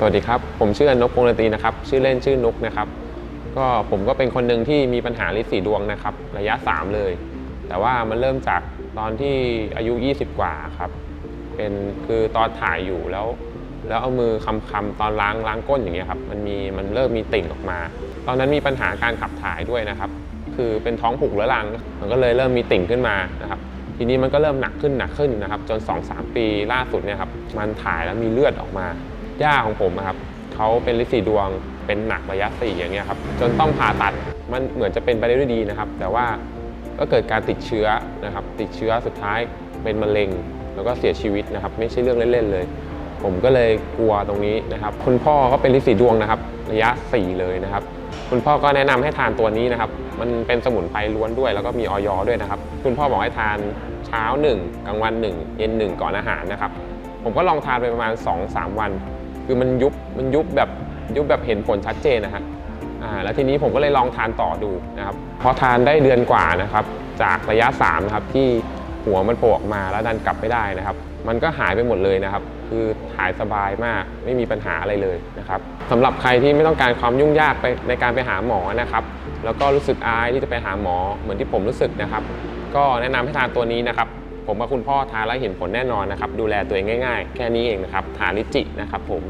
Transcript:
สวัสดีครับ ผมชื่อนกพงษ์ดนตรีนะครับ ชื่อเล่นชื่อนกนะครับ ก็ผมก็เป็นคนหนึ่งที่มีปัญหาลิสีดวงนะครับ ระยะ 3 เลย แต่ว่ามันเริ่มจากตอนที่อายุ 20 กว่าครับ เป็นคือตอนถ่ายอยู่แล้ว แล้วเอามือคำคำๆตอนล้างล้างก้นอย่างเงี้ยครับ มันมีมันเริ่มมีติ่งออกมา ตอนนั้นมีปัญหาการขับถ่ายด้วยนะครับ คือเป็นท้องผูกเรื้อรัง มันก็เลยเริ่มมีติ่งขึ้นมานะครับทีนี้มันก็เริ่มหนักขึ้นหนักขึ้นนะครับ จน 2-3 ปีล่าสุดเนี่ยครับมันถ่ายแล้วมีเลือดออกมา ย่าของผมอะครับเขาเป็นลิสีดวงเป็นหนักระยะ4อย่างเงี้ยครับจนต้องผ่าตัดมันเหมือนจะเป็นไปได้ด้วยดีนะครับ แต่ว่าก็เกิดการติดเชื้อนะครับ ติดเชื้อสุดท้ายเป็นมะเร็ง แล้วก็เสียชีวิตนะครับ ไม่ใช่เรื่องเล่นๆเลย ผมก็เลยกลัวตรงนี้นะครับ คุณพ่อก็เป็นลิสีดวงนะครับ ระยะ 4 เลยนะครับ คุณพ่อก็แนะนำให้ทานตัวนี้นะครับ มันเป็นสมุนไพรล้วนด้วย แล้วก็มีออยด้วยนะครับ คุณพ่อบอกให้ทานเช้า 1 กลางวัน 1 เย็น 1 ก่อนอาหารนะครับ ผมก็ลองทานไปประมาณ 2-3 วัน คือมันยุบมันยุบแบบยุบแบบเห็นผลชัดเจนนะฮะอ่าแล้วทีนี้ผมก็เลยลองทานต่อดูนะครับพอทานได้เดือนกว่านะครับ จากระยะ3นะครับที่หัวมันโผล่ออกมาแล้วดันกลับไม่ได้นะครับ มันก็หายไปหมดเลยนะครับ คือหายสบายมากไม่มีปัญหาอะไรเลยนะครับสำหรับใครที่ไม่ต้องการความยุ่งยากไปในการไปหาหมอนะครับ แล้วก็รู้สึกอายที่จะไปหาหมอเหมือนที่ผมรู้สึกนะครับ ก็แนะนำให้ทานตัวนี้นะครับ ผมกับคุณพ่อทานแล้วเห็นผลแน่นอนนะครับ ดูแลตัวเองง่ายๆ แค่นี้เองนะครับ ทานลิจินะครับผม